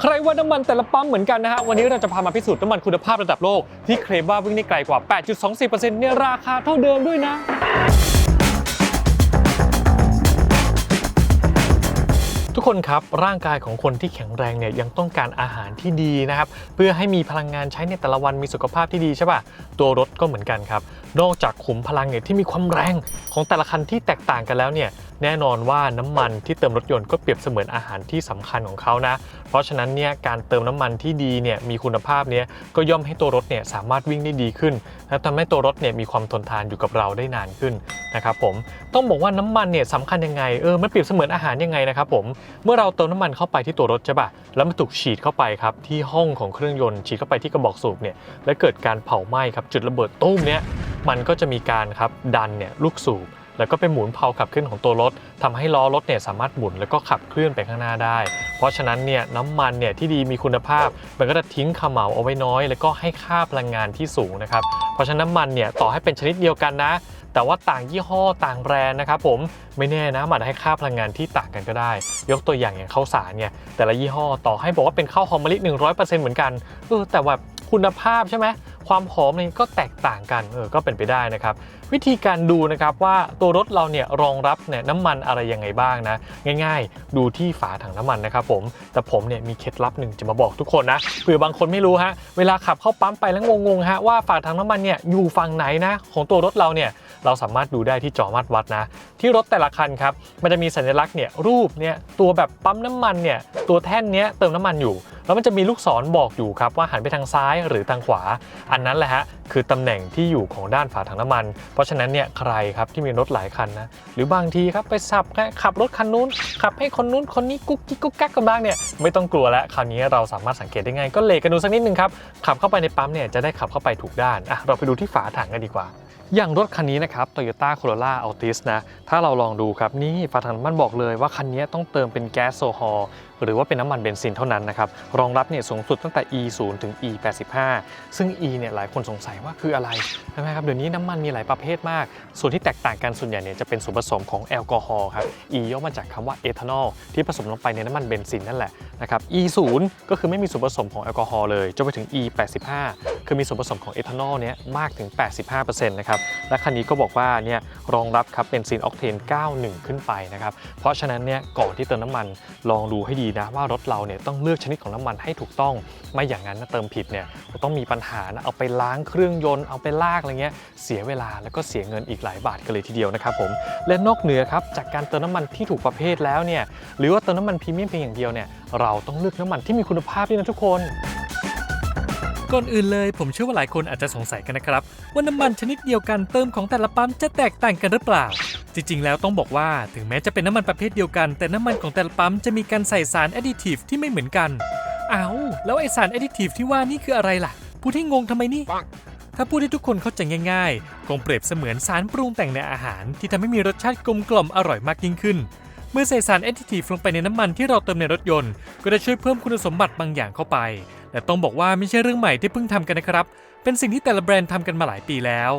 ใครว่าน้ำมันแต่ละปั๊มเหมือนกันนะฮะ วันนี้เราจะพามาพิสูจน์น้ำมันคุณภาพระดับโลก ที่เคลมว่าวิ่งได้ไกลกว่า 8.24%เนี่ยราคาเท่าเดิมด้วยนะ คนครับร่างกายของคนที่แข็งแรงเนี่ยยังต้องการอาหารที่ดีนะครับเพื่อให้มีพลังงานใช้ในแต่ละวันมีสุขภาพที่ดีใช่ป่ะตัวรถก็เหมือนกันครับนอกจากขุมพลังเนี่ยที่มีความแรงของแต่ละคันที่แตกต่างกันแล้วเนี่ยแน่นอนว่าน้ำมันที่เติมรถยนต์ก็เปรียบเสมือนอาหารที่สำคัญของเขานะ เพราะฉะนั้นเนี่ยการเติมน้ำมันที่ดีเนี่ยมีคุณภาพเนี่ยก็ย่อมให้ตัวรถเนี่ยสามารถวิ่งได้ดีขึ้น และทำให้ตัวรถเนี่ยมีความทนทานอยู่กับเราได้นานขึ้นนะครับผมต้องบอกว่าน้ำมันเนี่ยสำคัญยังไงเออมันเปรียบเสมือนอาหารยังไงนะครับผมเมื่อเราเติมน้ำมันเข้าไปที่ตัวรถใช่ปะแล้วมันถูกฉีดเข้าไปครับที่ห้องของเครื่องยนต์ฉีดเข้าไปที่กระบอกสูบเนี่ยและเกิดการเผาไหม้ครับจุดระเบิดตุ้มเนี่ยมันก็จะมีการครับดันเนี่ยลูกสูบแล้วก็ไปหมุนเพลาขับเคลื่อนของตัวรถทำให้ล้อรถเนี่ยสามารถหมุนแล้วก็ขับเคลื่อนไปข้างหน้าได้ เพราะฉะนั้นเนี่ยน้ำมันเนี่ยที่ดีมีคุณภาพ มันก็จะทิ้งขมเหลาเอาไว้น้อย แล้วก็ให้ค่าพลังงานที่สูงนะครับเพราะฉะนั้นน้ำมันเนี่ยต่อให้เป็นชนิดเดียวกันนะ แต่ว่าต่างยี่ห้อต่างแบรนด์นะครับผมไม่แน่นะมันให้ค่าพลังงานที่ต่างกันก็ได้ ยกตัวอย่างอย่างข้าวสารเนี่ยแต่ละยี่ห้อต่อให้บอกว่าเป็นข้าวหอมมะลิ 100%เหมือนกันเออแต่ว่าคุณภาพใช่ไหมความหอมนี่ก็แตกต่างกันเออก็เป็นไปได้นะครับ วิธีการดูนะครับว่าตัวรถเราเนี่ยรองรับเนี่ยน้ำมันอะไรยังไงบ้างนะ ง่ายๆ ดูที่ฝาถังน้ำมันนะครับผมแต่ผมเนี่ยมีเคล็ดลับหนึ่งจะมาบอกทุกคนนะเผื่อบางคนไม่รู้ฮะเวลาขับเข้าปั๊มไปแล้วงงๆฮะว่าฝาถังน้ำมันเนี่ยอยู่ฝั่งไหนนะของตัวรถเราเนี่ยเราสามารถดูได้ที่จอมัดวัดนะ ที่รถแต่ละคันครับมันจะมีสัญลักษณ์เนี่ยรูปเนี่ยตัวแบบปั๊มน้ำมันเนี่ยตัวแท่นเนี้ยเติมน้ำมันอยู่แล้วมันจะมีลูกศรบอกอยู่ครับว่าหันไปทางซ้ายหรือทางขวา อันนั้นแหละฮะคือตำแหน่งที่อยู่ของด้านฝาถังน้ำมันเพราะฉะนั้นเนี่ยใครครับที่มีรถหลายคันนะหรือบางทีครับไปสับขับรถคันนู้น ขับให้คนนู้นคนนี้กุ๊กกิ๊กกุ๊กกักกันบ้างเนี่ยไม่ต้องกลัวแล้วคราวนี้เราสามารถสังเกตได้ง่ายก็เลกันดูสักนิดนึงครับขับเข้าไปในปั๊มเนี่ยจะได้ขับเข้าไปถูกด้านอะเราไปดูที่ฝาถังกันดีกว่า อย่างรถคันนี้นะครับ Toyota Corolla Altis นะ ถ้าเราลองดูครับ นี่ฝาถังน้ำมันบอกเลยว่าคันนี้ต้องเติมเป็นแก๊สโซฮอลหรือว่าเป็นน้ำมันเบนซินเท่านั้นนะครับ รองรับเนี่ยสูงสุดตั้งแต่ E 0 ถึง E 85 ซึ่ง E เนี่ยหลายคนสงสัยว่าคืออะไรใช่ไหมครับ เดี๋ยวนี้น้ำมันมีหลายประเภทมาก ส่วนที่แตกต่างกันส่วนใหญ่เนี่ยจะเป็นส่วนผสมของแอลกอฮอล์ครับ E ย่อมาจากคำว่าเอทานอลที่ผสมลงไปในน้ำมันเบนซินนั่นแหละนะครับ E 0 ก็คือไม่มีส่วนผสมของแอลกอฮอล์เลยจนไปถึง E 85 คือมีส่วนผสมของเอทานอลเนี่ยมากถึง 85%นะครับและคันนี้ก็บอกว่าเนี่ยรองรับครับเป็นซีนออกเทน 91 ขึ้นไปนะครับเพราะฉะนั้นเนี่ยก่อนที่เติมน้ำมันลองดูให้ดีนะว่ารถเราเนี่ยต้องเลือกชนิดของน้ำมันให้ถูกต้อง ไม่อย่างนั้นนะเติมผิดเนี่ยจะต้องมีปัญหานะเอาไปล้างเครื่องยนต์เอาไปลากอะไรเงี้ยเสียเวลาแล้วก็เสียเงินอีกหลายบาทกันเลยทีเดียวนะครับผมและนอกเหนือครับจากการเติมน้ำมันที่ถูกประเภทแล้วเนี่ยหรือว่าเติมน้ำมันพรีเมียมเพียงอย่างเดียวเนี่ยเราต้องเลือกน้ำมันที่มีคุณภาพด้วยนะทุกคน ก่อนอื่นเลยผมเชื่อว่าหลายคนอาจจะสงสัยกันนะครับ ว่าน้ำมันชนิดเดียวกันเติมของแต่ละปั๊มจะแตกต่างกันหรือเปล่า จริงๆ แล้วต้องบอกว่าถึงแม้จะเป็นน้ำมันประเภทเดียวกัน แต่น้ำมันของแต่ละปั๊มจะมีการใส่สารแอดดิทีฟที่ไม่เหมือนกันเอ้าแล้วไอสารแอดดิทีฟที่ว่านี่คืออะไรล่ะพูดให้งงทำไมนี่ถ้าพูดให้ทุกคนเข้าใจง่ายๆ คงเปรียบเสมือนสารปรุงแต่งในอาหารที่ทำให้มีรสชาติกลมกล่อมอร่อยมากยิ่งขึ้น เมื่อใส่สารแอดดิทีฟลงไปในน้ำมันที่เราเติมในรถยนต์ ก็จะช่วยเพิ่มคุณสมบัติบางอย่างเข้าไป แต่ต้องบอกว่าไม่ใช่เรื่องใหม่ที่เพิ่งทำกันนะครับ เป็นสิ่งที่แต่ละแบรนด์ทำกันมาหลายปีแล้ว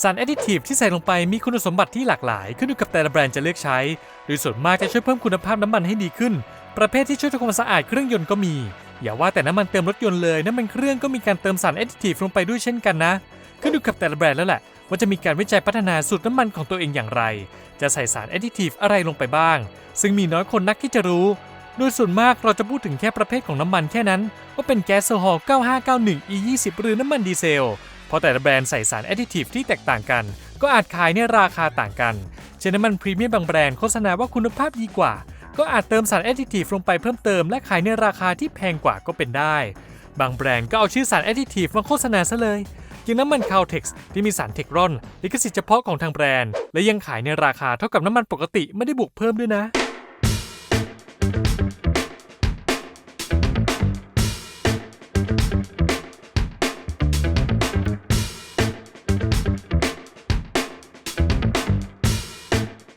สารแอดดิทีฟที่ใส่ลงไปมีคุณสมบัติที่หลากหลาย ขึ้นอยู่กับแต่ละแบรนด์จะเลือกใช้ โดยส่วนมากจะช่วยเพิ่มคุณภาพน้ำมันให้ดีขึ้น ประเภทที่ช่วยทำความสะอาดเครื่องยนต์ก็มี อย่าว่าแต่น้ำมันเติมรถยนต์เลยน้ำมันเครื่องก็มีการเติมสารแอดดิทีฟลงไปด้วยเช่นกันนะ ขึ้นอยู่กับแต่ละแบรนด์แล้วแหละ ว่าจะมีการวิจัยพัฒนาสูตรน้ำมันของตัวเองอย่างไร จะใส่สารแอดดิทีฟอะไรลงไปบ้าง ซึ่งมีน้อยคนนักที่จะรู้ โดยส่วนมากเราจะพูดถึงแค่ประเภทของน้ำมันแค่นั้น ว่าเป็นแก๊สโซฮอล์ 9591 E20 หรือน้ำมันดีเซล เพราะแต่ละแบรนด์ใส่สารแอดดิทีฟที่แตกต่างกัน ก็อาจขายในราคาต่างกัน เช่นน้ำมันพรีเมียมบางแบรนด์โฆษณาว่าคุณภาพดีกว่า ก็อาจเติมสารแอดดิทีฟลงไปเพิ่มเติมและขายในราคาที่แพงกว่าก็เป็นได้ บางแบรนด์ก็เอาชื่อสารแอดดิทีฟมาโฆษณาซะเลย ย่างน้ำมันคาวเท็กซ์ที่มีสารเทครอนลิขสิทธิ์เฉพาะของทางแบรนด์ และยังขายในราคาเท่ากับน้ำมันปกติไม่ได้บวกเพิ่มด้วยนะ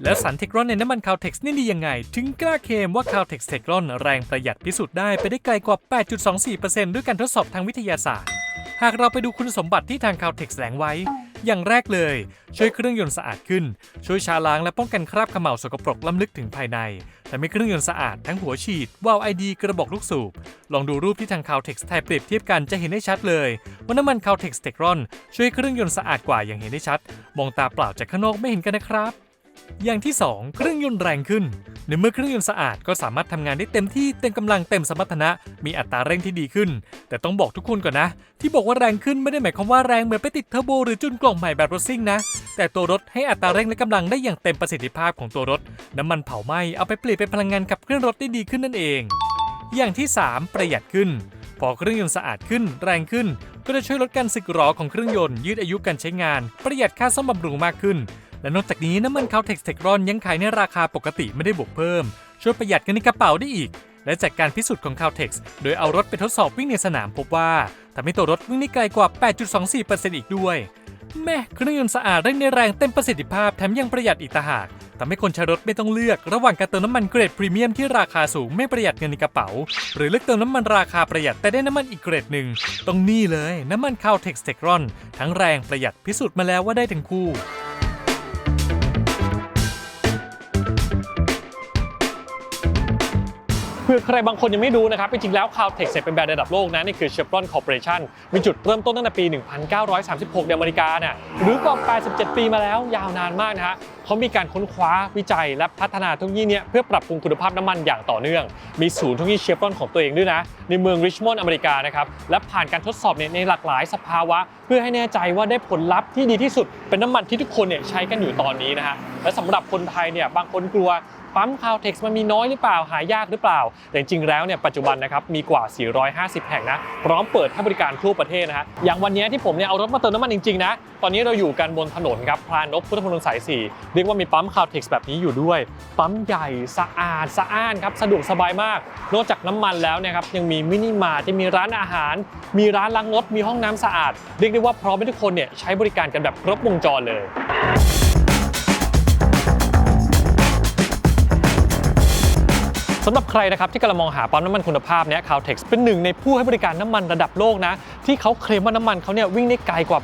แล้วสารเทครอนในน้ำมันคาวเท็กซ์นี่ดียังไง ถึงกล้าเคมว่าคาวเท็กซ์เทครอนแรงประหยัดพิสูจน์ได้ไปได้ไกลกว่า 8.24%ด้วยการทดสอบทางวิทยาศาสตร์ หากเราไปดูคุณสมบัติที่ทางคาวเท็กซ์แสดงไว้ อย่างแรกเลย ช่วยเครื่องยนต์สะอาดขึ้น ช่วยชาล้างและป้องกันคราบขม่าวสกปรกล้ำลึกถึงภายในทำให้เครื่องยนต์สะอาดทั้งหัวฉีด วาล์วไอดี กระบอกลูกสูบ ลองดูรูปที่ทาง Caltex ไทยเปรียบเทียบกันจะเห็นได้ชัดเลยว่าน้ำมัน Caltex Tecron ช่วยเครื่องยนต์สะอาดกว่าอย่างเห็นได้ชัด มองตาเปล่าจากข้างนอกไม่เห็นกันนะครับ อย่างที่ 2 เครื่องยนต์แรงขึ้นในเมื่อเครื่องยนต์สะอาดก็สามารถทำงานได้เต็มที่เต็มกำลังเต็มสมรรถนะ มีอัตราเร่งที่ดีขึ้น แต่ต้องบอกทุกคนก่อนนะ ที่บอกว่าแรงขึ้นไม่ได้หมายความว่าแรงเหมือนไปติดเทอร์โบหรือจุนกล่องใหม่แบบรถซิ่งนะ แต่ตัวรถให้อัตราเร่งและกำลังได้อย่างเต็มประสิทธิภาพของตัวรถ น้ำมันเผาไหม้เอาไปเปลี่ยนเป็นพลังงานขับเคลื่อนรถได้ดีขึ้นนั่นเอง อย่างที่ 3 ประหยัดขึ้น พอเครื่องยนต์สะอาดขึ้น แรงขึ้น ก็จะช่วยลดการสึกหรอของเครื่องยนต์ยืดอายุการใช้งาน ประหยัดค่าซ่อมบำรุงมากขึ้น และนอกจากนี้น้ำมัน Caltex Tecron ยังขายในราคาปกติไม่ได้บวกเพิ่ม ช่วยประหยัดเงินในกระเป๋าได้อีก และจากการพิสูจน์ของ Caltex โดยเอารถไปทดสอบวิ่งในสนามพบว่าทำให้ตัวรถวิ่งได้ไกลกว่า 8.24%อีกด้วย แม่เครื่องยนต์สะอาดเร่งในแรงเต็มประสิทธิภาพแถมยังประหยัดอีกต่างหากทำให้คนใช้รถไม่ต้องเลือกระหว่างการเติมน้ำมันเกรดพรีเมียมที่ราคาสูงไม่ประหยัดเงินในกระเป๋า หรือเลือกเติมน้ำมันราคาประหยัดแต่ได้น้ำมันอีกเกรดหนึ่งต้องนี่เลยน้ำมัน Caltex Tecron ทั้งแรงประหยัดพิสูจน์มาแล้วว่าได้ทั้งคู่ พื่อใครบางคนยังไม่รู้นะครับ จริงๆแล้ว Caltex เนี่ยเป็นแบรนด์ระดับโลกนะนี่คือ Chevron Corporation มีจุดเริ่มต้นตั้งแต่ปี 1936ในอเมริกาเนี่ยหรือกว่า 87 ปีมาแล้วยาวนานมากนะฮะเขามีการค้นคว้าวิจัยและพัฒนาเทคโนโลยีเนี่ยเพื่อปรับปรุงคุณภาพน้ำมันอย่างต่อเนื่อง มีศูนย์เทคโนโลยีเชฟรอนของตัวเองด้วยนะ ในเมืองริชมอนด์อเมริกานะครับ และผ่านการทดสอบในหลากหลายสภาวะ เพื่อให้แน่ใจว่าได้ผลลัพธ์ที่ดีที่สุด เป็นน้ำมันที่ทุกคนเนี่ยใช้กันอยู่ตอนนี้นะฮะและสำหรับคนไทยเนี่ยบางคนกลัว ปั๊มคาวเท็กซ์มันมีน้อยหรือเปล่าหายากหรือเปล่า แต่จริงๆแล้วเนี่ยปัจจุบันนะครับมีกว่า 450 แห่งนะพร้อมเปิดให้บริการทั่วประเทศนะฮะอย่างวันนี้ที่ผมเนี่ยเอารถมาเติมน้ำมันจริงๆนะตอนนี้เราอยู่กันบนถนนครับพรานกพุทธมณฑลสาย 4 เรียกว่ามีปั๊มคาวเท็กซ์แบบนี้อยู่ด้วย ปั๊มใหญ่สะอาดสะอ้านครับสะดวกสบายมาก นอกจากน้ำมันแล้วนะครับยังมีมินิมาร์ทที่มีร้านอาหาร มีร้านล้างรถมีห้องน้ำสะอาด เรียกได้ว่าพร้อมให้ทุกคนเนี่ยใช้บริการกันแบบครบวงจรเลยำหรับใครนะครับที่กำลังมองหาปั๊มน้ำมันคุณภาพเนี่ย Caltex เป็นหนึ่งในผู้ให้บริการน้ำมันระดับโลกนะที่เขาเคลมว่าน้ำมันเขาเนี่ยวิ่งได้ไกลกว่า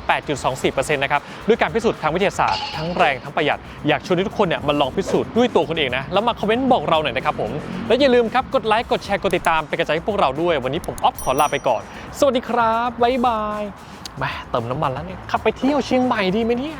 8.24%นะครับด้วยการพิสูจน์ทางวิทยาศาสตร์ทั้งแรงทั้งประหยัดอยากชวนให้ทุกคนเนี่ยมาลองพิสูจน์ด้วยตัวคุณเองนะแล้วมาคอมเมนต์บอกเราหน่อยนะครับผมและอย่าลืมครับกดไลค์กดแชร์กดติดตามเป็นกำลังใจให้พวกเราด้วย วันนี้ผมออฟขอลาไปก่อน สวัสดีครับบ๊ายบายแหมเติมน้ำมันแล้วเนี่ยขับไปเที่ยวเชียงใหม่ดีไหมเนี่ย